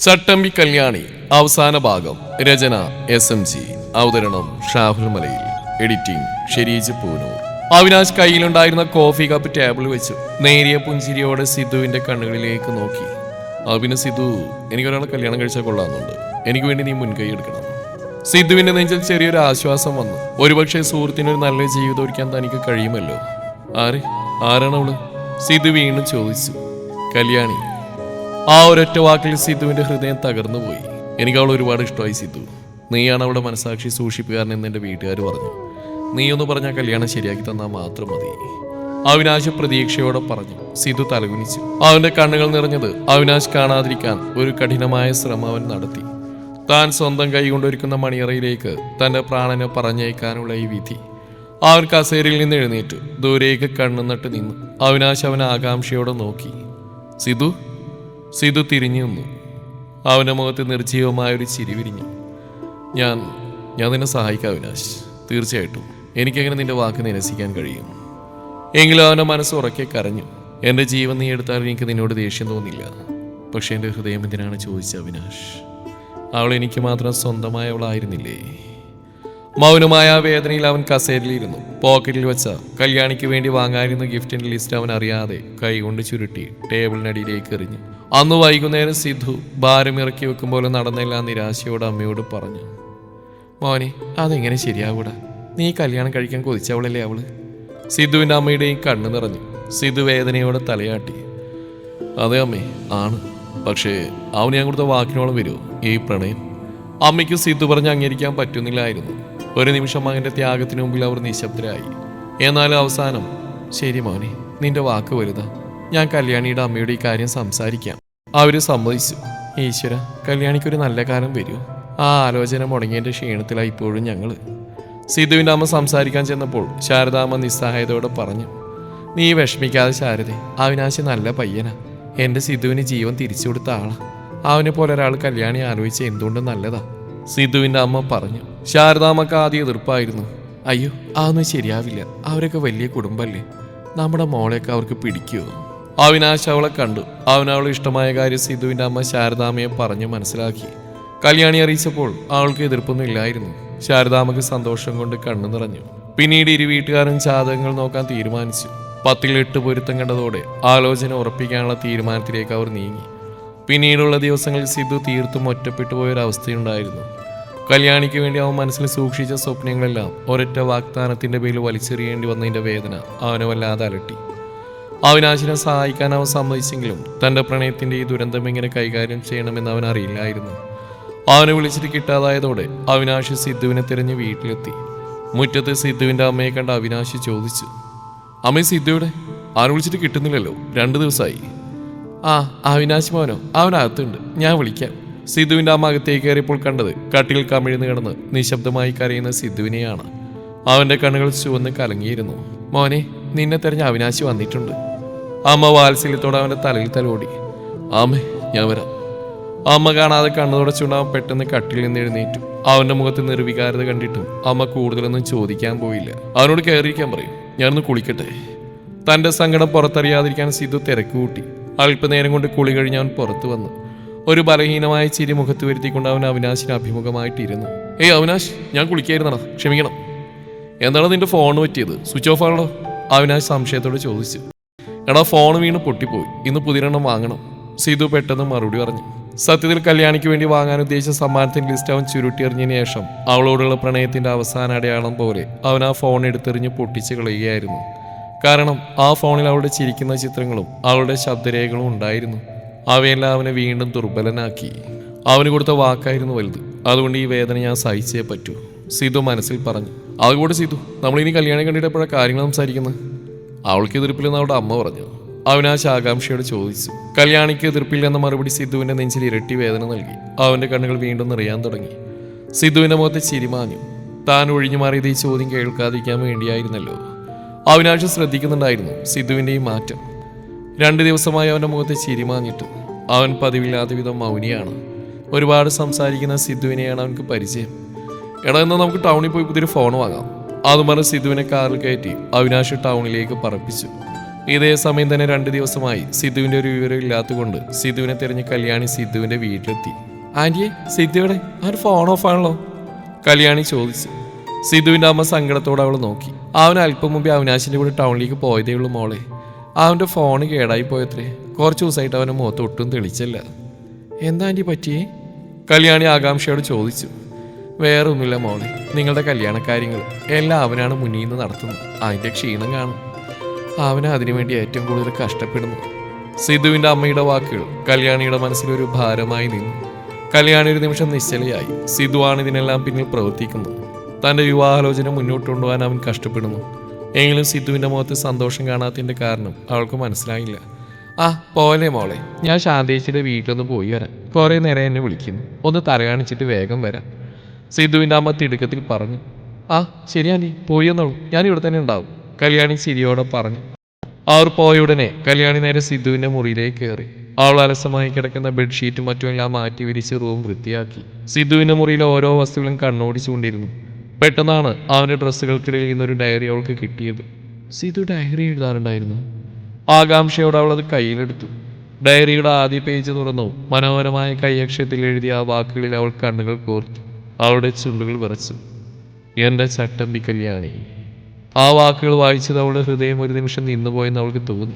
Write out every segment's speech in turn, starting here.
ചട്ടമ്പി കല്യാണി അവസാന ഭാഗം രചന S M G അവതരണം ഷാഹുൽ മലയിൽ എഡിറ്റിംഗ് ഷെരീജ് പൂനൂർ. അവിനാശ് കയ്യിലുണ്ടായിരുന്ന കോഫി കപ്പ് ടേബിൾ വെച്ചു നേരിയ പുഞ്ചിരിയോടെ സിദ്ധുവിന്റെ കണ്ണുകളിലേക്ക് നോക്കി. അവിന് സിദ്ധു എനിക്കൊരാളെ കല്യാണം കഴിച്ചാൽ കൊള്ളാമെന്നുണ്ട്. എനിക്ക് വേണ്ടി നീ മുൻകൈ എടുക്കണം. സിദ്ധുവിന്റെ നെഞ്ചിൽ ചെറിയൊരു ആശ്വാസം വന്നു. ഒരുപക്ഷെ സുഹൃത്തിനൊരു നല്ല ജീവിതം ഒരുക്കാൻ തനിക്ക് കഴിയുമല്ലോ. ആരെ? അവൾ? സിദ്ധു വീണ്ടും ചോദിച്ചു. കല്യാണി ആ ഒരൊറ്റ വാക്കിൽ സിദ്ധുവിന്റെ ഹൃദയം തകർന്നു പോയി. എനിക്ക് അവൾ ഒരുപാട് ഇഷ്ടമായി സിദ്ധു. നീയാണ് അവളുടെ മനസാക്ഷി സൂക്ഷിപ്പുകാരൻ എന്ന് എന്റെ വീട്ടുകാർ പറഞ്ഞു. നീ ഒന്ന് പറഞ്ഞാൽ കല്യാണം ശരിയാക്കി തന്നാൽ മാത്രം മതി. അവിനാശ് പ്രതീക്ഷയോടെ പറഞ്ഞു. സിദ്ധു തലകുനിച്ചു. അവന്റെ കണ്ണുകൾ നിറഞ്ഞത് അവിനാശ് കാണാതിരിക്കാൻ ഒരു കഠിനമായ ശ്രമം അവൻ നടത്തി. താൻ സ്വന്തം കൈകൊണ്ടൊരുക്കുന്ന മണിയറയിലേക്ക് തന്റെ പ്രാണനെ പറഞ്ഞയക്കാനുള്ള ഈ വിധി. അവൻ കസേരയിൽ നിന്ന് എഴുന്നേറ്റ് ദൂരേക്ക് കണ്ണു നട്ട് നിന്നു. അവിനാശ് അവൻ ആകാംക്ഷയോടെ നോക്കി. സിധു സിധു തിരിഞ്ഞു നിന്നു. അവന്റെ മുഖത്ത് നിർജീവമായ ഒരു ചിരി വിരിഞ്ഞു. ഞാൻ ഞാൻ നിന്നെ സഹായിക്കാം അവിനാശ്. തീർച്ചയായിട്ടും. എനിക്കങ്ങനെ നിന്റെ വാക്ക് നിരസിക്കാൻ കഴിയും. എങ്കിലും അവന്റെ മനസ്സ് ഉറക്കെ കരഞ്ഞു. എന്റെ ജീവൻ നീ എടുത്താൽ എനിക്ക് നിന്നോട് ദേഷ്യം തോന്നില്ല. പക്ഷേ എന്റെ ഹൃദയം എന്തിനാണ് ചോദിച്ച അവിനാശ്? അവൾ എനിക്ക് മാത്രം സ്വന്തമായവളായിരുന്നില്ലേ? മൗനമായ വേദനയിൽ അവൻ കസേരയിലിരുന്നു. പോക്കറ്റിൽ വെച്ച കല്യാണിക്ക് വേണ്ടി വാങ്ങാനിരുന്ന ഗിഫ്റ്റിന്റെ ലിസ്റ്റ് അവൻ അറിയാതെ കൈകൊണ്ട് ചുരുട്ടി ടേബിളിനടിയിലേക്ക് എറിഞ്ഞു. അന്ന് വൈകുന്നേരം സിദ്ധു ഭാരം ഇറക്കി വെക്കും പോലെ നടന്നെല്ലാം നിരാശയോട് അമ്മയോട് പറഞ്ഞു മോനെ അതെങ്ങനെ ശരിയാകൂടാ നീ കല്യാണം കഴിക്കാൻ കൊതിച്ചവളല്ലേ അവൾ? സിദ്ധുവിന്റെ അമ്മയുടെയും കണ്ണു നിറഞ്ഞു. സിദ്ധു വേദനയോടെ തലയാട്ടി അതെ അമ്മേ ആണ്. പക്ഷേ അവന് ഞാൻ കൊടുത്ത വാക്കിനോളം വരുമോ ഈ പ്രണയം. അമ്മയ്ക്ക് സിദ്ധു പറഞ്ഞ് അംഗീകരിക്കാൻ പറ്റുന്നില്ലായിരുന്നു. ഒരു നിമിഷം മകന്റെ ത്യാഗത്തിന് മുമ്പിൽ അവർ നിശബ്ദരായി. എന്നാൽ അവസാനം ശരി മോനെ നിന്റെ വാക്ക് വലുതാ. ഞാൻ കല്യാണിയുടെ അമ്മയുടെ ഈ കാര്യം സംസാരിക്കാം. അവർ സമ്മതിച്ചു. ഈശ്വര കല്യാണിക്കൊരു നല്ല കാലം വരൂ. ആ ആലോചന മുടങ്ങിയതിന്റെ ക്ഷീണത്തിലായി ഇപ്പോഴും ഞങ്ങൾ സിധുവിന്റെ അമ്മ സംസാരിക്കാൻ ചെന്നപ്പോൾ ശാരദാമ്മ നിസ്സഹായതയോടെ പറഞ്ഞു നീ വിഷമിക്കാതെ ശാരദെ അവിനാശി നല്ല പയ്യനാ. എന്റെ സിദ്ധുവിന് ജീവൻ തിരിച്ചു കൊടുത്ത ആളാ. അവനെ പോലെ ഒരാൾ കല്യാണി ആലോചിച്ച് എന്തുകൊണ്ടും നല്ലതാ? സിദ്ധുവിന്റെ അമ്മ പറഞ്ഞു. ശാരദാമ്മക്ക് ആദ്യം എതിർപ്പായിരുന്നു. അയ്യോ അതൊന്നും ശരിയാവില്ല. അവരൊക്കെ വലിയ കുടുംബമല്ലേ നമ്മുടെ മോളെയൊക്കെ അവർക്ക് പിടിക്കുമോ അവിനാശ് അവളെ കണ്ടു. അവൻ അവളെ ഇഷ്ടമായ കാര്യം സിദ്ധുവിന്റെ അമ്മ ശാരദാമ്മയെ പറഞ്ഞു മനസ്സിലാക്കി. കല്യാണി അറിയിച്ചപ്പോൾ അവൾക്ക് എതിർപ്പൊന്നും ഇല്ലായിരുന്നു. ശാരദാമ്മക്ക് സന്തോഷം കൊണ്ട് കണ്ണു നിറഞ്ഞു. പിന്നീട് ഇരു വീട്ടുകാരും ജാതകങ്ങൾ നോക്കാൻ തീരുമാനിച്ചു. പത്തിൽ എട്ട് പൊരുത്തം കണ്ടതോടെ ആലോചന ഉറപ്പിക്കാനുള്ള തീരുമാനത്തിലേക്ക് അവർ നീങ്ങി. പിന്നീടുള്ള ദിവസങ്ങളിൽ സിദ്ധു തീർത്തും ഒറ്റപ്പെട്ടു പോയൊരവസ്ഥയുണ്ടായിരുന്നു. കല്യാണിക്ക് വേണ്ടി അവൻ മനസ്സിൽ സൂക്ഷിച്ച സ്വപ്നങ്ങളെല്ലാം ഒരൊറ്റ വാഗ്ദാനത്തിന്റെ പേരിൽ വലിച്ചെറിയേണ്ടി വന്നതിന്റെ വേദന അവനെ വല്ലാതെ അലട്ടി. അവിനാശിനെ സഹായിക്കാൻ അവൻ സമ്മതിച്ചെങ്കിലും തന്റെ പ്രണയത്തിന്റെ ഈ ദുരന്തം എങ്ങനെ കൈകാര്യം ചെയ്യണമെന്ന് അവൻ അറിയില്ലായിരുന്നു. അവനെ വിളിച്ചിട്ട് കിട്ടാതായതോടെ അവിനാശ് സിദ്ധുവിനെ തിരഞ്ഞ് വീട്ടിലെത്തി. മുറ്റത്ത് സിദ്ധുവിന്റെ അമ്മയെ കണ്ട അവിനാശ് ചോദിച്ചു അമ്മ സിദ്ധുവിടെ? ആരും വിളിച്ചിട്ട് കിട്ടുന്നില്ലല്ലോ? രണ്ടു ദിവസമായി. ആ അവിനാശ് മോനോ അവനകത്തുണ്ട്. ഞാൻ വിളിക്കാം. സിദ്ധുവിന്റെ അമ്മ അകത്തേക്ക് കയറിയപ്പോൾ കണ്ടത് കട്ടിൽ കമിഴ്ന്ന് കിടന്ന് നിശബ്ദമായി കരയുന്ന സിദ്ധുവിനെയാണ്. അവന്റെ കണ്ണുകൾ ചുവന്ന് കലങ്ങിയിരുന്നു. മോനെ നിന്നെ തെരഞ്ഞ അവിനാശി വന്നിട്ടുണ്ട്. അമ്മ വാത്സല്യത്തോടെ അവന്റെ തലയിൽ തലോടി ആമേ ഞാൻ വരാം. അമ്മ കാണാതെ കണ്ണു തുടച്ചുകൊണ്ട് പെട്ടെന്ന് കട്ടിൽ നിന്ന് എഴുന്നേറ്റു. അവന്റെ മുഖത്ത് നിർവികാരത കണ്ടിട്ടും അമ്മ കൂടുതലൊന്നും ചോദിക്കാൻ പോയില്ല. അവനോട് കയറിയിരിക്കാൻ പറയും. ഞാനൊന്ന് കുളിക്കട്ടെ. തന്റെ സങ്കടം പുറത്തറിയാതിരിക്കാൻ സിദ്ധു തിരക്ക് കൂട്ടി. അല്പനേരം കൊണ്ട് കുളി കഴിഞ്ഞ് അവൻ പുറത്തു വന്നു. ഒരു ബലഹീനമായ ചിരി മുഖത്ത് വരുത്തിക്കൊണ്ട് അവൻ അവിനാശിന് അഭിമുഖമായിട്ടിരുന്നു. ഏയ് അവിനാശ് ഞാൻ കുളിക്കായിരുന്നടാ. ക്ഷമിക്കണം. എന്താണ് നിന്റെ ഫോൺ പറ്റിയത്? സ്വിച്ച് ഓഫ് ആണോ അവിനാശ് സംശയത്തോട് ചോദിച്ചു. എടാ ഫോൺ വീണ് പൊട്ടിപ്പോയി. ഇന്ന് പുതിരെണ്ണം വാങ്ങണം. സീതു പെട്ടെന്ന് മറുപടി പറഞ്ഞു. സത്യത്തിൽ കല്യാണിക്ക് വേണ്ടി വാങ്ങാൻ ഉദ്ദേശിച്ച സമ്മാനത്തിന്റെ ലിസ്റ്റ് അവൻ ചുരുട്ടിയെറിഞ്ഞതിന് ശേഷം അവളോടുള്ള പ്രണയത്തിന്റെ അവസാന അടയാളം പോലെ അവൻ ആ ഫോൺ എടുത്തെറിഞ്ഞ് പൊട്ടിച്ച് കളയുകയായിരുന്നു. കാരണം ആ ഫോണിൽ അവളുടെ ചിരിക്കുന്ന ചിത്രങ്ങളും അവളുടെ ശബ്ദരേഖകളും ഉണ്ടായിരുന്നു. അവയെല്ലാം അവനെ വീണ്ടും ദുർബലനാക്കി. അവന് കൊടുത്ത വാക്കായിരുന്നു വലുത്. അതുകൊണ്ട് ഈ വേദന ഞാൻ സഹിച്ചേ പറ്റൂ. സിധു മനസ്സിൽ പറഞ്ഞു. അതുകൂടെ സിധു നമ്മളിനി കല്യാണം കണ്ടിട്ട് എപ്പോഴാണ് കാര്യങ്ങൾ സംസാരിക്കുന്നത് അവൾക്ക് എതിർപ്പില്ലെന്ന് അവളുടെ അമ്മ പറഞ്ഞു. അവനാശ് ആകാംക്ഷയോട് ചോദിച്ചു. കല്യാണിക്ക് എതിർപ്പില്ലെന്ന മറുപടി സിദ്ധുവിന്റെ നെഞ്ചിൽ ഇരട്ടി വേദന നൽകി. അവന്റെ കണ്ണുകൾ വീണ്ടും നിറയാൻ തുടങ്ങി. സിദ്ധുവിന്റെ മുഖത്ത് ചിരിമാഞ്ഞു താൻ ഒഴിഞ്ഞു മാറിയത് ഈ ചോദ്യം കേൾക്കാതിരിക്കാൻ വേണ്ടിയായിരുന്നല്ലോ. അവിനാശ് ശ്രദ്ധിക്കുന്നുണ്ടായിരുന്നു സിദ്ധുവിന്റെയും മാറ്റം. രണ്ട് ദിവസമായി അവന്റെ മുഖത്ത് ചിരിമാഞ്ഞിട്ട് അവൻ പതിവില്ലാത്ത വിധം മൗനിയാണ്. ഒരുപാട് സംസാരിക്കുന്ന സിദ്ധുവിനെയാണ് അവനക്ക് പരിചയം. എടാ എന്നാൽ നമുക്ക് ടൗണിൽ പോയി പുതിയൊരു ഫോൺ വാങ്ങാം. അത് പറഞ്ഞ് സിദ്ധുവിനെ കാറിൽ കയറ്റി അവിനാശ് ടൗണിലേക്ക് പറപ്പിച്ചു. ഇതേ സമയം തന്നെ രണ്ട് ദിവസമായി സിദ്ധുവിന്റെ ഒരു വിവരം ഇല്ലാത്തതുകൊണ്ട് സിദ്ധുവിനെ തിരഞ്ഞ് കല്യാണി സിദ്ധുവിന്റെ വീട്ടിലെത്തി. ആന്റിയെ സിദ്ധുവിടെ ആ ഒരു ഫോൺ ഓഫ് ആണല്ലോ? കല്യാണി ചോദിച്ചു. സിദ്ധുവിന്റെ അമ്മ സങ്കടത്തോടെ അവൾ നോക്കി. അവൻ അല്പം മുമ്പേ അവിനാശിന്റെ കൂടെ ടൗണിലേക്ക് പോയതേ ഉള്ളൂ മോളെ. അവന്റെ ഫോൺ കേടായി പോയത്രേ. കുറച്ച് ദിവസമായിട്ട് അവന്റെ മുഖത്ത് ഒട്ടും തെളിച്ചല്ല. എന്താ ആന്റി പറ്റിയേ? കല്യാണി ആകാംക്ഷയോട് ചോദിച്ചു. വേറെ ഒന്നുമില്ല മോളെ. നിങ്ങളുടെ കല്യാണ കാര്യങ്ങൾ എല്ലാം അവനാണ് മുന്നിൽ നിന്ന് നടത്തുന്നത്. അതിന്റെ ക്ഷീണം കാണും. അവന് അതിനുവേണ്ടി ഏറ്റവും കൂടുതൽ കഷ്ടപ്പെടുന്നു. സിധുവിന്റെ അമ്മയുടെ വാക്കുകൾ കല്യാണിയുടെ മനസ്സിലൊരു ഭാരമായി നിന്നു. കല്യാണി ഒരു നിമിഷം നിശ്ചലയായി. സിധുവാണ് ഇതിനെല്ലാം പിന്നിൽ പ്രവർത്തിക്കുന്നത്. തന്റെ വിവാഹാലോചന മുന്നോട്ട് കൊണ്ടുപോകാൻ അവൻ കഷ്ടപ്പെടുന്നു. എങ്കിലും സിദ്ധുവിന്റെ മുഖത്ത് സന്തോഷം കാണാത്തതിന്റെ കാരണം അവൾക്ക് മനസ്സിലായില്ല. ആ പോലെ മോളെ? ഞാൻ ശാന്തേച്ചിയുടെ വീട്ടിലൊന്ന് പോയി വരാം. കുറേ നേരം എന്നെ വിളിക്കുന്നു. ഒന്ന് തലകാണിച്ചിട്ട് വേഗം വരാം. സിദ്ധുവിന്റെ അമ്മ തിടുക്കത്തിൽ പറഞ്ഞു. ആ ശരി ആന്റി പോയി എന്നോളൂ ഞാൻ ഇവിടെ തന്നെ ഉണ്ടാവും. കല്യാണി ചിരിയോടെ പറഞ്ഞു. അവർ പോയ ഉടനെ കല്യാണി നേരെ സിദ്ധുവിന്റെ മുറിയിലേക്ക് കയറി. അവൾ അലസമായി കിടക്കുന്ന ബെഡ്ഷീറ്റും മറ്റുമെല്ലാം മാറ്റി വിരിച്ച് റൂം വൃത്തിയാക്കി. സിദ്ധുവിന്റെ മുറിയിലെ ഓരോ വസ്തുക്കളും കണ്ണോടിച്ചുകൊണ്ടിരുന്നു പെട്ടെന്നാണ് അവന്റെ ഡ്രസ്സുകൾക്കിടയിൽ നിന്നൊരു ഡയറി അവൾക്ക് കിട്ടിയത്. സീതു ഡയറി എഴുതാറുണ്ടായിരുന്നു. ആകാംക്ഷയോടെ അവളത് കയ്യിലെടുത്തു. ഡയറിയുടെ ആദ്യ പേജ് തുറന്നു. മനോഹരമായ കൈയക്ഷരത്തിൽ എഴുതിയ ആ വാക്കുകളിൽ അവൾ കണ്ണുകൾ കോർത്തു. അവളുടെ ചുണ്ടുകൾ വിറച്ചു. എന്റെ ചട്ടമ്പി കല്യാണി ആ വാക്കുകൾ വായിച്ചത് അവളുടെ ഹൃദയം ഒരു നിമിഷം നിന്നുപോയെന്ന് അവൾക്ക് തോന്നി.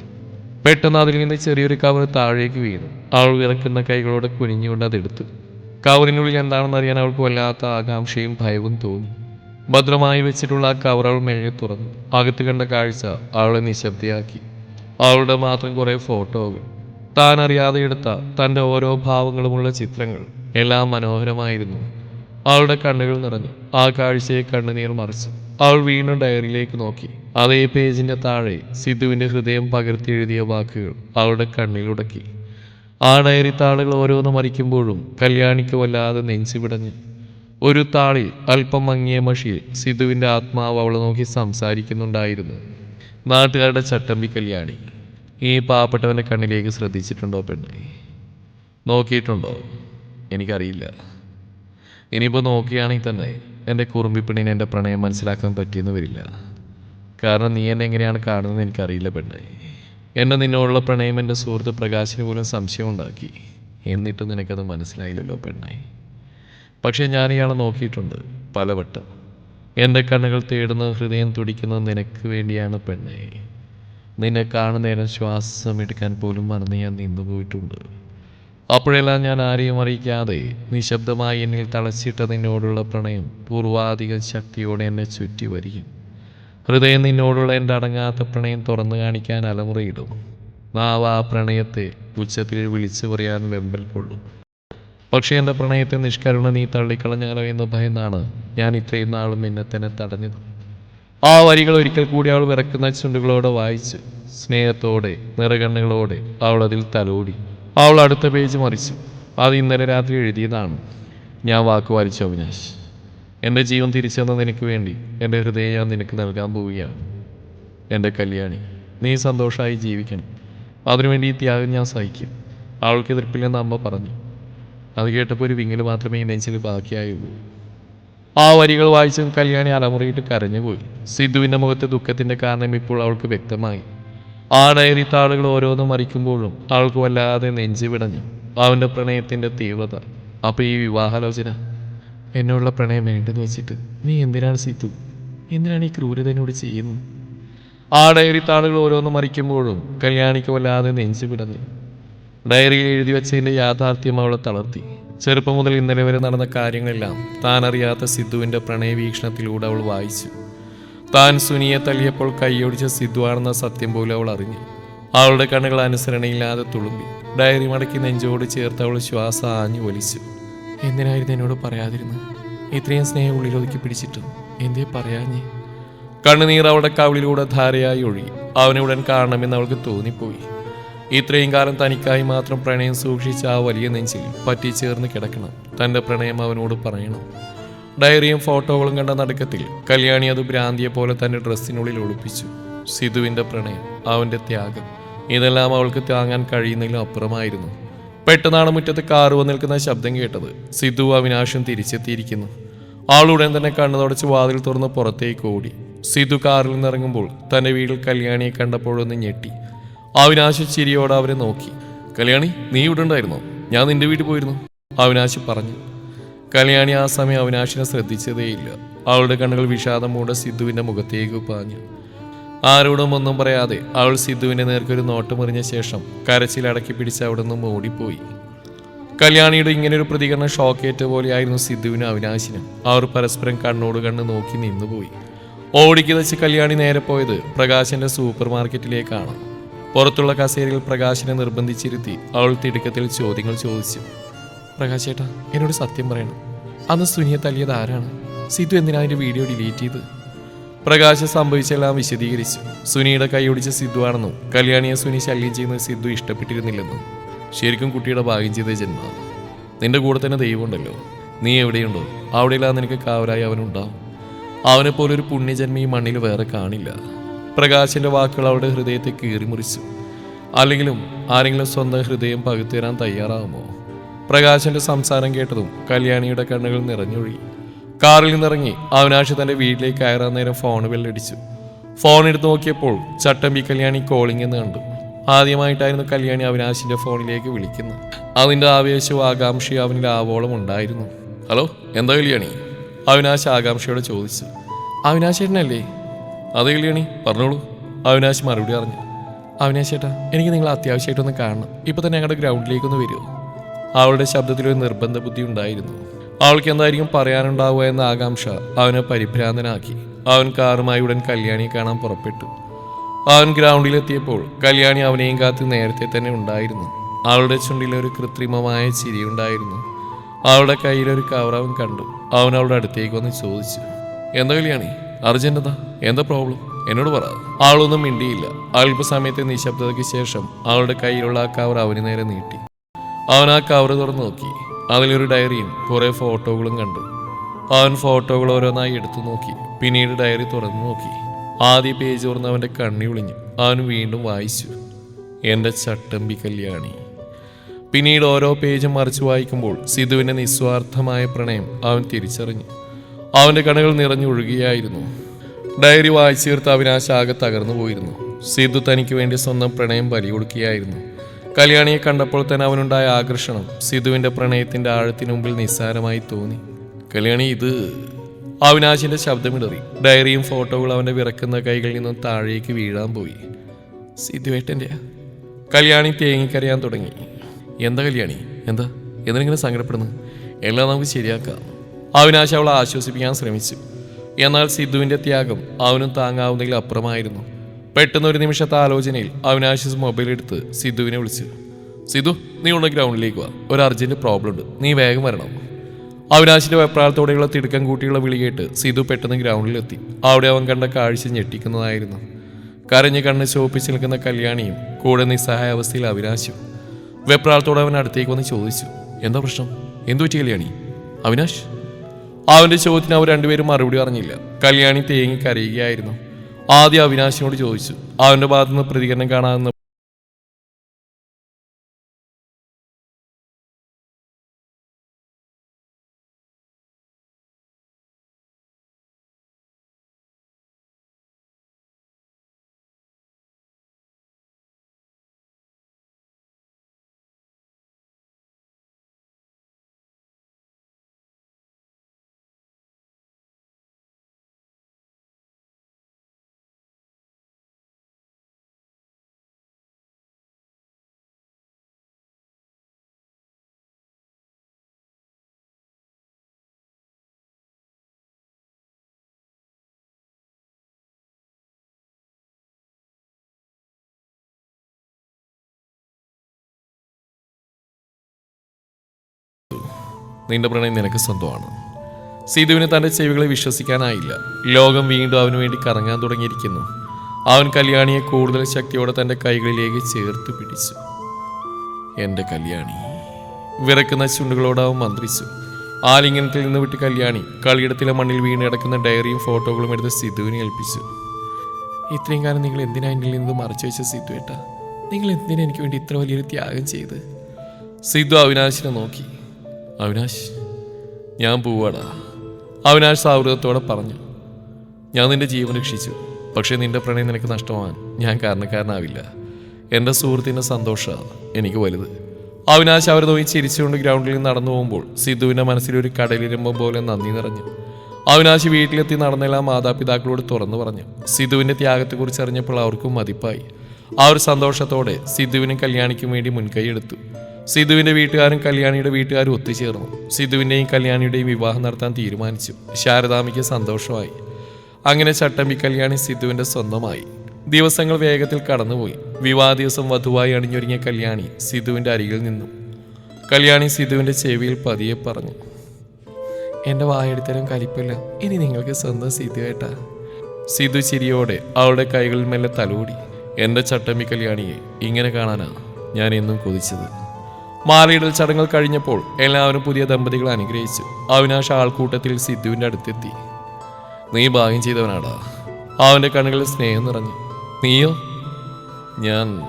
പെട്ടെന്ന് അതിൽ നിന്ന് ചെറിയൊരു കവർ താഴേക്ക് വീണു. അവൾ വിറക്കുന്ന കൈകളോടെ കുനിഞ്ഞുകൊണ്ട് അതെടുത്തു. കവറിനുള്ളിൽ എന്താണെന്ന് അറിയാൻ അവൾക്ക് വല്ലാത്ത ആകാംക്ഷയും ഭയവും തോന്നി. ഭദ്രമായി വെച്ചിട്ടുള്ള ആ കവർ അവൾ മെഴുകി തുറന്നു. അകത്ത് കണ്ട കാഴ്ച അവളെ നിശബ്ദയാക്കി. അവളുടെ മാത്രം കുറേ ഫോട്ടോകൾ. താൻ അറിയാതെ എടുത്ത തന്റെ ഓരോ ഭാവങ്ങളുമുള്ള ചിത്രങ്ങൾ എല്ലാം മനോഹരമായിരുന്നു. അവളുടെ കണ്ണുകൾ നിറഞ്ഞു. ആ കാഴ്ചയെ കണ്ണുനീർ മറിച്ചു. അവൾ വീണ്ടും ഡയറിയിലേക്ക് നോക്കി. അതേ പേജിന്റെ താഴെ സിദ്ധുവിന്റെ ഹൃദയം പകർത്തി എഴുതിയ വാക്കുകൾ അവളുടെ കണ്ണിലുടക്കി ആ ഡയറി താളുകൾ ഓരോന്ന് മറിക്കുമ്പോഴും കല്യാണിക്ക് വല്ലാതെ നെഞ്ചു പിടഞ്ഞു ഒരു താളിൽ അല്പം മങ്ങിയ മഷിയിൽ സിധുവിന്റെ ആത്മാവ് അവളെ നോക്കി സംസാരിക്കുന്നുണ്ടായിരുന്നു. നാട്ടുകാരുടെ ചട്ടമ്പി കല്യാണി. ഈ പാവപ്പെട്ടവന്റെ കണ്ണിലേക്ക് ശ്രദ്ധിച്ചിട്ടുണ്ടോ പെണ്ണെ? നോക്കിയിട്ടുണ്ടോ? എനിക്കറിയില്ല. ഇനിയിപ്പോൾ നോക്കുകയാണെങ്കിൽ തന്നെ എന്റെ കുറുമ്പിപ്പെണ്ണിന് എന്റെ പ്രണയം മനസ്സിലാക്കാൻ പറ്റിയെന്ന് വരില്ല. കാരണം നീ എന്നെ എങ്ങനെയാണ് കാണുന്നത് എനിക്കറിയില്ല പെണ്ണെ. എന്നെ നിന്നോടുള്ള പ്രണയം എന്റെ സുഹൃത്ത് പ്രകാശിന് പോലും സംശയം ഉണ്ടാക്കി എന്നിട്ടും നിനക്കത് മനസ്സിലായില്ലല്ലോ പെണ്ണെ. പക്ഷേ ഞാൻ ഇയാളെ നോക്കിയിട്ടുണ്ട് പലവട്ടം. എന്റെ കണ്ണുകൾ തേടുന്ന ഹൃദയം തുടിക്കുന്ന നിനക്ക് വേണ്ടിയാണ് പെണ്ണെ. നിന്നെ കാണുന്ന നേരം ശ്വാസം എടുക്കാൻ പോലും മറന്ന് ഞാൻ നിന്നുപോയിട്ടുണ്ട് അപ്പോഴെല്ലാം ഞാൻ ആരെയും അറിയിക്കാതെ നിശബ്ദമായി എന്നിൽ തളച്ചിട്ട നിന്നോടുള്ള പ്രണയം പൂർവാധികം ശക്തിയോടെ എന്നെ ചുറ്റി വരികയും ഹൃദയം നിന്നോടുള്ള എന്റെ അടങ്ങാത്ത പ്രണയം തുറന്നു കാണിക്കാൻ അലമുറയിടും. നാവ് ആ പ്രണയത്തെ ഉച്ചത്തിൽ വിളിച്ചു പറയാൻ വെമ്പൽ കൊള്ളും. പക്ഷേ എന്റെ പ്രണയത്തെ നിഷ്കരുണ നീ തള്ളിക്കളഞ്ഞാലോ ഭയന്നാണ്. ഞാൻ ഇത്രയും നാളും നിന്നെ തന്നെ തടഞ്ഞത്. ആ വരികൾ ഒരിക്കൽ കൂടി അവൾ വിറക്കുന്ന ചുണ്ടുകളോടെ വായിച്ചു സ്നേഹത്തോടെ നിറകണ്ണുകളോടെ അവൾ അതിൽ തലോടി. അവൾ അടുത്ത പേജ് മറിച്ചു. അത് ഇന്നലെ രാത്രി എഴുതിയതാണ്. ഞാൻ വാക്ക് വായിച്ചു അവിനാശ്. എന്റെ ജീവൻ തിരിച്ചെന്ന നിനക്ക് വേണ്ടി എന്റെ ഹൃദയം ഞാൻ നിനക്ക് നൽകാൻ പോവുകയാണ്. എന്റെ കല്യാണി നീ സന്തോഷമായി ജീവിക്കണം. അതിനുവേണ്ടി ഈ ത്യാഗം ഞാൻ സഹിക്കും. അവൾക്ക് എതിർപ്പില്ലെന്ന് അമ്മ പറഞ്ഞു. അത് കേട്ടപ്പോൾ ഒരു വിങ്ങൽ മാത്രമേ നെഞ്ചിൽ ബാക്കിയായുള്ളൂ. ആ വരികൾ വായിച്ച് കല്യാണി അലമുറിയിട്ട് കരഞ്ഞുപോയി സിദ്ധുവിന്റെ മുഖത്തെ ദുഃഖത്തിന്റെ കാരണം ഇപ്പോൾ അവൾക്ക് വ്യക്തമായി. ആ ഡയറി താളുകൾ ഓരോന്നും മറിക്കുമ്പോഴും അവൾക്ക് വല്ലാതെ നെഞ്ചു വിടഞ്ഞു. അവന്റെ പ്രണയത്തിന്റെ തീവ്രത. അപ്പോൾ ഈ വിവാഹാലോചന? എന്നോടുള്ള പ്രണയം വേണ്ടെന്ന് വെച്ചിട്ട് നീ എന്തിനാണ് സിദ്ധു? എന്തിനാണ് ഈ ക്രൂരത എന്നോട് ചെയ്യുന്നത്? ആ ഡയറി താളുകൾ ഓരോന്നും മറിക്കുമ്പോഴും കല്യാണിക്ക് വല്ലാതെ നെഞ്ചു പിടഞ്ഞു ഡയറിയിൽ എഴുതി വെച്ചതിന്റെ യാഥാർത്ഥ്യം അവളെ തളർത്തി. ചെറുപ്പം മുതൽ ഇന്നലെ വരെ നടന്ന കാര്യങ്ങളെല്ലാം താൻ അറിയാത്ത സിദ്ധുവിന്റെ പ്രണയവീക്ഷണത്തിലൂടെ അവൾ വായിച്ചു. താൻ സുനിയെ തല്ലിയപ്പോൾ കൈയൊടിച്ച സിദ്ധുവാണെന്ന സത്യം പോലും അവൾ അറിഞ്ഞു. അവളുടെ കണ്ണുകൾ അനുസരണയില്ലാതെ തുളുമ്പി. ഡയറി മടക്കി നെഞ്ചോട് ചേർത്ത് അവൾ ശ്വാസം ആഞ്ഞു വലിച്ചു. എന്തിനായിരുന്നു എന്നോട് പറയാതിരുന്നത് ഇത്രയും സ്നേഹം ഉള്ളിലൊതുക്കി പിടിച്ചിട്ടും എന്തേ പറയാഞ്ഞേ? കണ്ണുനീർ അവളുടെ കവിളിലൂടെ ധാരയായി ഒഴുകി. അവനുടൻ കാണണമെന്ന് അവൾക്ക് തോന്നിപ്പോയി. ഇത്രയും കാലം തനിക്കായി മാത്രം പ്രണയം സൂക്ഷിച്ച ആ വലിയ നെഞ്ചിൽ പറ്റിച്ചേർന്ന് കിടക്കണം. തന്റെ പ്രണയം അവനോട് പറയണം. ഡയറിയും ഫോട്ടോകളും കണ്ട നടുക്കത്തിൽ കല്യാണി അത് ഭ്രാന്തിയെ പോലെ തന്റെ ഡ്രസ്സിനുള്ളിൽ ഒളിപ്പിച്ചു. സിധുവിന്റെ പ്രണയം അവന്റെ ത്യാഗം ഇതെല്ലാം അവൾക്ക് താങ്ങാൻ കഴിയുന്നതിലും അപ്പുറമായിരുന്നു. പെട്ടെന്നാണ് മുറ്റത്ത് കാറ് വന്ന് നിൽക്കുന്ന ശബ്ദം കേട്ടത്. സിധു അവിനാശം തിരിച്ചെത്തിയിരിക്കുന്നു. ആളുടൻ തന്നെ കണ്ണു തുടച്ച് വാതിൽ തുറന്ന് പുറത്തേക്ക് ഓടി. സിധു കാറിൽ നിന്നിറങ്ങുമ്പോൾ തന്റെ വീട്ടിൽ കല്യാണിയെ കണ്ടപ്പോഴൊന്ന് ഞെട്ടി. അവിനാശ് ചിരിയോടെ അവരെ നോക്കി. കല്യാണി നീ ഇവിടെ ഉണ്ടായിരുന്നോ? ഞാൻ നിന്റെ വീട്ടിൽ പോയിരുന്നു. അവിനാശ് പറഞ്ഞു. കല്യാണി ആ സമയം അവിനാശിനെ ശ്രദ്ധിച്ചതേയില്ല. അവളുടെ കണ്ണുകൾ വിഷാദം മൂടെ സിദ്ധുവിന്റെ മുഖത്തേക്ക് പാഞ്ഞു. ആരോടും ഒന്നും പറയാതെ അവൾ സിദ്ധുവിന്റെ നേർക്കൊരു നോട്ടമെറിഞ്ഞ ശേഷം കരച്ചിൽ അടക്കി പിടിച്ച് അവിടെ നിന്നും ഓടിപ്പോയി കല്യാണിയുടെ ഇങ്ങനൊരു പ്രതികരണം ഷോക്കേറ്റ പോലെയായിരുന്നു സിദ്ധുവിനും അവിനാശിനും. അവർ പരസ്പരം കണ്ണോട് കണ്ണ് നോക്കി നിന്നുപോയി. ഓടിക്ക് വെച്ച് കല്യാണി നേരെ പോയത് പ്രകാശന്റെ സൂപ്പർ മാർക്കറ്റിലേക്കാണ് പുറത്തുള്ള കസേരയിൽ പ്രകാശിനെ നിർബന്ധിച്ചിരുത്തി അവൾ തിടുക്കത്തിൽ ചോദ്യങ്ങൾ ചോദിച്ചു. പ്രകാശേട്ടാ എന്നോട് സത്യം പറയണം. അന്ന് സുനിയെ തല്ലിയത് ആരാണ്? സിദ്ധു എന്തിനാ അതിന്റെ വീഡിയോ ഡിലീറ്റ് ചെയ്ത്? പ്രകാശ് സംഭവിച്ചെല്ലാം വിശദീകരിച്ചു. സുനിയുടെ കൈയൊടിച്ച സിദ്ധു ആണെന്നും കല്യാണിയെ സുനി ശല്യം ചെയ്യുന്നത് സിദ്ധു ഇഷ്ടപ്പെട്ടിരുന്നില്ലെന്നും ശരിക്കും കുട്ടിയുടെ ഭാഗ്യം ചെയ്ത ജന്മ. നിന്റെ കൂടെ തന്നെ ദൈവമുണ്ടല്ലോ. നീ എവിടെയുണ്ടോ? അവിടെയില്ലാതെ നിനക്ക് കാവലായി അവനുണ്ടാവും. അവനെപ്പോലൊരു പുണ്യജന്മി ഈ മണ്ണിൽ വേറെ കാണില്ല. പ്രകാശിന്റെ വാക്കുകൾ അവളുടെ ഹൃദയത്തെ കീറി മുറിച്ചു അല്ലെങ്കിലും ആരെങ്കിലും സ്വന്തം ഹൃദയം പകുത്തുതരാൻ തയ്യാറാകുമോ പ്രകാശിന്റെ സംസാരം കേട്ടതും കല്യാണിയുടെ കണ്ണുകൾ നിറഞ്ഞൊഴുകി. കാറിൽ നിന്നിറങ്ങി അവനാശ് തന്റെ വീട്ടിലേക്ക് കയറാൻ നേരം ഫോൺ ബെല്ലടിച്ചു. ഫോൺ എടുത്ത് നോക്കിയപ്പോൾ ചട്ടമ്പി കല്യാണി കോളിംഗ് എന്ന് കണ്ടു. ആദ്യമായിട്ടായിരുന്നു കല്യാണി അവിനാശിന്റെ ഫോണിലേക്ക് വിളിക്കുന്നത്. അതിന്റെ ആവേശവും ആകാംക്ഷയും അവനിൽ ആവോളം ഉണ്ടായിരുന്നു. ഹലോ എന്താ കല്യാണി? അവിനാശ് ആകാംക്ഷയോടെ ചോദിച്ചു. അവിനാശ് ചേട്ടനല്ലേ അതെ കല്യാണി പറഞ്ഞോളൂ. അവിനാശ് മറുപടി പറഞ്ഞു. അവിനാശ് എനിക്ക് നിങ്ങൾ അത്യാവശ്യമായിട്ടൊന്ന് കാണണം. ഇപ്പൊ തന്നെ ഞങ്ങളുടെ ഗ്രൗണ്ടിലേക്കൊന്ന് വരുമോ അവളുടെ ശബ്ദത്തിൽ ഒരു നിർബന്ധ ബുദ്ധി ഉണ്ടായിരുന്നു. അവൾക്ക് എന്തായിരിക്കും പറയാനുണ്ടാവുക എന്ന ആകാംക്ഷ അവനെ പരിഭ്രാന്തനാക്കി. അവൻ കാറുമായി ഉടൻ കല്യാണിയെ കാണാൻ പുറപ്പെട്ടു. അവൻ ഗ്രൗണ്ടിലെത്തിയപ്പോൾ കല്യാണി അവനെയും കാത്ത് നേരത്തെ തന്നെ ഉണ്ടായിരുന്നു. അവളുടെ ചുണ്ടിൽ ഒരു കൃത്രിമമായ ചിരിയുണ്ടായിരുന്നു അവളുടെ കയ്യിലൊരു കവറവൻ കണ്ടു. അവൻ അവളുടെ അടുത്തേക്ക് വന്ന് ചോദിച്ചു. എന്താ കല്യാണി അർജന്റ് എന്താ പ്രോബ്ലം എന്നോട് പറ. ആളൊന്നും മിണ്ടിയില്ല. അല്പസമയത്തെ നിശബ്ദതയ്ക്ക് ശേഷം ആളുടെ കയ്യിലുള്ള ആ കവർ അവന് നേരെ നീട്ടി. അവൻ ആ കവർ തുറന്നു നോക്കി. അതിലൊരു ഡയറിയും കുറെ ഫോട്ടോകളും കണ്ടു. അവൻ ഫോട്ടോകൾ ഓരോന്നായി എടുത്തു നോക്കി. പിന്നീട് ഡയറി തുറന്നു നോക്കി. ആദ്യ പേജ് തുറന്ന് അവന്റെ കണ്ണി ഒളിഞ്ഞു. അവൻ വീണ്ടും വായിച്ചു. എന്റെ ചട്ടമ്പി കല്യാണി. പിന്നീട് ഓരോ പേജും മറിച്ച് വായിക്കുമ്പോൾ സിധുവിന്റെ നിസ്വാർത്ഥമായ പ്രണയം അവൻ തിരിച്ചറിഞ്ഞു. അവന്റെ കണ്ണുകൾ നിറഞ്ഞൊഴുകിയായിരുന്നു ഡയറി വായിച്ചു തീർത്ത് അവിനാശ് ആകെ തകർന്നു പോയിരുന്നു. സിദ്ധു തനിക്ക് വേണ്ടി സ്വന്തം പ്രണയം ബലികൊടുക്കുകയായിരുന്നു. കല്യാണിയെ കണ്ടപ്പോൾ തന്നെ അവനുണ്ടായ ആകർഷണം സിധുവിന്റെ പ്രണയത്തിന്റെ ആഴത്തിന് മുമ്പിൽ നിസ്സാരമായി തോന്നി. കല്യാണി ഇത് അവിനാശിന്റെ ശബ്ദമിടറി. ഡയറിയും ഫോട്ടോകളും അവന്റെ വിറക്കുന്ന കൈകളിൽ നിന്നും താഴേക്ക് വീഴാൻ പോയി. സിധുവേട്ടന്റെ കല്യാണി തേങ്ങിക്കരയാൻ തുടങ്ങി. എന്താ കല്യാണി? എന്താ? എന്തിനെങ്കിലും സങ്കടപ്പെടുന്നു? എല്ലാം നമുക്ക് ശരിയാക്കാം. അവിനാശ് അവളെ ആശ്വസിപ്പിക്കാൻ ശ്രമിച്ചു. എന്നാൽ സിദ്ധുവിന്റെ ത്യാഗം അവനും താങ്ങാവുന്നതിൽ അപ്പുറമായിരുന്നു. പെട്ടെന്ന് ഒരു നിമിഷത്തെ ആലോചനയിൽ അവിനാശ് മൊബൈൽ എടുത്ത് സിദ്ധുവിനെ വിളിച്ചു. സിദ്ധു നീ ഉള്ള ഗ്രൗണ്ടിലേക്ക് വാ. ഒരു അർജന്റ് പ്രോബ്ലം ഉണ്ട്. നീ വേഗം വരണം. അവിനാശിന്റെ വെപ്രാളത്തോടെയുള്ള തിടുക്കം കൂട്ടിയുള്ള വിളി കേട്ട് സിധു പെട്ടെന്ന് ഗ്രൗണ്ടിലെത്തി. അവിടെ അവൻ കണ്ട കാഴ്ച ഞെട്ടിക്കുന്നതായിരുന്നു. കരഞ്ഞ് കണ്ണ് ചോപ്പിച്ച് നിൽക്കുന്ന കല്യാണിയും കൂടെ നിസ്സഹായ അവസ്ഥയിൽ അവിനാശും. വെപ്രാളത്തോടെ അവൻ അടുത്തേക്ക് വന്ന് ചോദിച്ചു എന്താ പ്രശ്നം? എന്തു പറ്റി കല്യാണി? അവിനാശ്? അവന്റെ ചോദ്യത്തിന് അവർ രണ്ടുപേരും മറുപടി പറഞ്ഞില്ല. കല്യാണി തേങ്ങി കരയുകയായിരുന്നു. ആദ്യം അവിനാശിനോട് ചോദിച്ചു അവന്റെ ഭാഗത്തുനിന്ന് പ്രതികരണം കാണാമെന്ന് നിന്റെ പ്രണയം നിനക്ക് സ്വന്തമാണ്. സീതുവിന് തന്റെ ചെവികളെ വിശ്വസിക്കാനായില്ല. ലോകം വീണ്ടും അവന് വേണ്ടി കറങ്ങാൻ തുടങ്ങിയിരിക്കുന്നു. അവൻ കല്യാണിയെ കൂടുതൽ ശക്തിയോടെ തന്റെ കൈകളിലേക്ക് ചേർത്ത് പിടിച്ചു. എന്റെ കല്യാണി വിറക്കുന്ന ചുണ്ടുകളോട് അവൻ മന്ത്രിച്ചു. ആലിംഗനത്തിൽ നിന്ന് വിട്ട് കല്യാണി കളിയിടത്തിലെ മണ്ണിൽ വീണ് കിടക്കുന്ന ഡയറിയും ഫോട്ടോകളും എടുത്ത് സിധുവിനെ ഏൽപ്പിച്ചു. ഇത്രയും കാലം നിങ്ങൾ എന്തിനാ എന്നിൽ നിന്ന് മറച്ചു വെച്ച സിധു ഏട്ടാ നിങ്ങൾ എന്തിനാ എനിക്ക് വേണ്ടി ഇത്ര വലിയൊരു ത്യാഗം ചെയ്ത് സിധു അവിനാശിനെ നോക്കി. അവിനാശ് ഞാൻ പോവാടാ. അവിനാശ് സൗഹൃദത്തോടെ പറഞ്ഞു ഞാൻ നിന്റെ ജീവൻ രക്ഷിച്ചു പക്ഷേ നിന്റെ പ്രണയം നിനക്ക് നഷ്ടമാവാൻ ഞാൻ കാരണക്കാരനാവില്ല. എന്റെ സുഹൃത്തിന്റെ സന്തോഷമാണ് എനിക്ക് വലുത്. അവിനാശ് അവർ നോയി ചിരിച്ചുകൊണ്ട് ഗ്രൗണ്ടിൽ നടന്നു പോകുമ്പോൾ സിദ്ധുവിന്റെ മനസ്സിൽ ഒരു കടലിരമ്പം പോലെ നന്ദി നിറഞ്ഞു. അവിനാശ് വീട്ടിലെത്തി നടന്നെല്ലാം മാതാപിതാക്കളോട് തുറന്നു പറഞ്ഞു. സിദ്ധുവിന്റെ ത്യാഗത്തെക്കുറിച്ച് അറിഞ്ഞപ്പോൾ അവർക്കും മതിപ്പായി. ആ ഒരു സന്തോഷത്തോടെ സിദ്ധുവിനും കല്യാണിക്കും വേണ്ടി മുൻകൈ സിദ്ധുവിന്റെ വീട്ടുകാരും കല്യാണിയുടെ വീട്ടുകാരും ഒത്തുചേർന്നു. സിധുവിന്റെയും കല്യാണിയുടെയും വിവാഹം നടത്താൻ തീരുമാനിച്ചു. ശാരദാമിക്ക് സന്തോഷമായി. അങ്ങനെ ചട്ടമ്പി കല്യാണി സിധുവിന്റെ സ്വന്തമായി. ദിവസങ്ങൾ വേഗത്തിൽ കടന്നുപോയി. വിവാഹ ദിവസം വധുവായി അണിഞ്ഞൊരുങ്ങിയ കല്യാണി സിധുവിന്റെ അരികിൽ നിന്നു. കല്യാണി സിധുവിന്റെ ചെവിയിൽ പതിയെ പറഞ്ഞു എന്റെ വായെടുത്തരം കലിപ്പല്ല. ഇനി നിങ്ങൾക്ക് സ്വന്തം സിധു സിധു ചിരിയോടെ അവളുടെ കൈകളിൽ മെല്ലെ തലോടി എന്റെ ചട്ടമ്പി കല്യാണിയെ ഇങ്ങനെ കാണാനാണ് ഞാൻ എന്നും കൊതിച്ചത്. മാലയിടൽ ചടങ്ങുകൾ കഴിഞ്ഞപ്പോൾ എല്ലാവരും പുതിയ ദമ്പതികളെ അനുഗ്രഹിച്ചു. അവിനാശ് ആൾക്കൂട്ടത്തിൽ സിദ്ധുവിന്റെ അടുത്തെത്തി. നീ ഭാഗ്യം ചെയ്തവനാടാ. അവന്റെ കണ്ണുകളിൽ സ്നേഹം നിറഞ്ഞു. നീയോ? ഞാൻ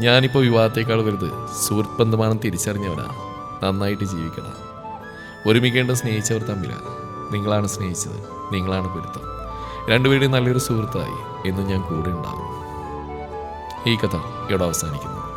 ഞാനിപ്പോൾ വിവാഹത്തേക്കാൾ വലുത് സുഹൃത്ത് ബന്ധമാണെന്ന് തിരിച്ചറിഞ്ഞവനാ. നന്നായിട്ട് ജീവിക്കണം ഒരുമിക്കേണ്ട സ്നേഹിച്ചവർ തമ്മിലാണ് നിങ്ങളാണ് സ്നേഹിച്ചത്. നിങ്ങളാണ് പൊരുത്തം. രണ്ടുപേരും നല്ലൊരു സുഹൃത്തായി എന്നും ഞാൻ കൂടെ ഉണ്ടാകും. ഈ കഥ ഇവിടെ അവസാനിക്കുന്നു.